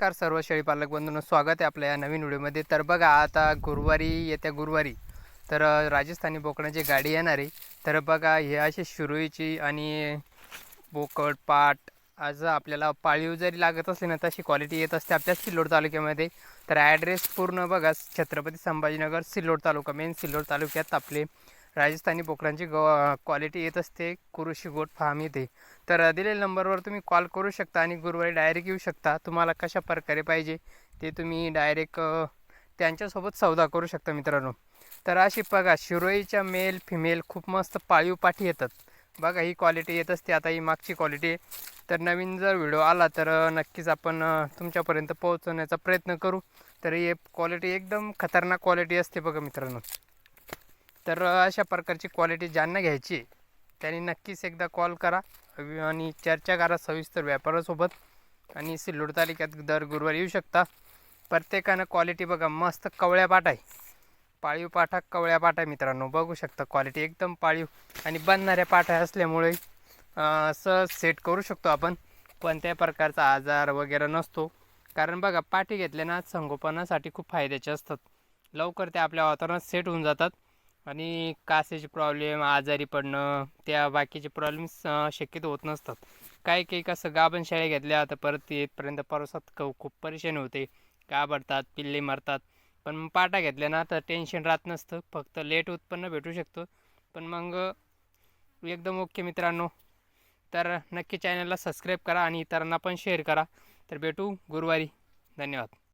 नमस्कार सर्व शेळीपालक बंधूंनो स्वागत आहे आपल्या या नवीन व्हिडिओमध्ये. तर बघा आता गुरुवारी येत्या गुरुवारी तर राजस्थानी बोकडाची गाडी येणार आहे तर बघा हे अशी शिरोईची आणि बोकड पाट आज आपल्याला पाळीव जरी लागत असली ना तशी क्वालिटी येत असते आपल्या सिल्लोड तालुक्यामध्ये. तर ॲड्रेस पूर्ण बघा छत्रपती संभाजीनगर सिल्लोड तालुका मेन सिल्लोड तालुक्यात आपले राजस्थानी बोकडांची ग क्वालिटी येत असते. कुरुशी गोट फार्म येते. तर दिलेल्या नंबरवर तुम्ही कॉल करू शकता आणि गुरुवारी डायरेक्ट येऊ शकता. तुम्हाला कशा प्रकारे पाहिजे ते तुम्ही डायरेक्ट त्यांच्यासोबत सौदा करू शकता मित्रांनो. तर अशी बघा शिरोईच्या मेल फिमेल खूप मस्त पाळीव पाठी येतात. बघा ही क्वालिटी येत असते. आता ही मागची क्वालिटी तर नवीन जर व्हिडिओ आला तर नक्कीच आपण तुमच्यापर्यंत पोहोचवण्याचा प्रयत्न करू. तर हे क्वालिटी एकदम खतरनाक क्वालिटी असते बघा मित्रांनो. तर अशा प्रकारची क्वालिटी ज्यांना घ्यायची त्यांनी नक्कीच एकदा कॉल करा. आणि चर्चा करा सविस्तर व्यापारासोबत. आणि सिल्लोड तालुक्यात दर गुरुवारी येऊ शकता. प्रत्येकानं क्वालिटी बघा मस्त कवळ्या पाट आहे. पाळीव पाठा कवळ्या पाठा आहे मित्रांनो. बघू शकता क्वालिटी एकदम पाळीव आणि बनणाऱ्या पाठा असल्यामुळे असं सहज सेट करू शकतो आपण. कोणत्याही प्रकारचा आजार वगैरे नसतो. कारण बघा पाठी घेतल्या ना संगोपनासाठी खूप फायद्याचे असतात. लवकर ते आपल्या वातावरणात सेट होऊन जातात. आणि कासेचे प्रॉब्लेम आजारी पडणं त्या बाकीचे प्रॉब्लेम्स शक्यतो होत नसतात. काही काही कसं गाभण शेळ्या घेतल्या तर परत येतपर्यंत परसात क खूप परेशानी होते. घाबरतात पिल्ले मरतात. पण पाटा घेतल्या ना तर टेन्शन राहत नसतं. फक्त लेट उत्पन्न भेटू शकतो. पण मग एकदम ओके मित्रांनो. तर नक्की चॅनलला सबस्क्राईब करा आणि इतरांना पण शेअर करा. तर भेटू गुरुवारी. धन्यवाद.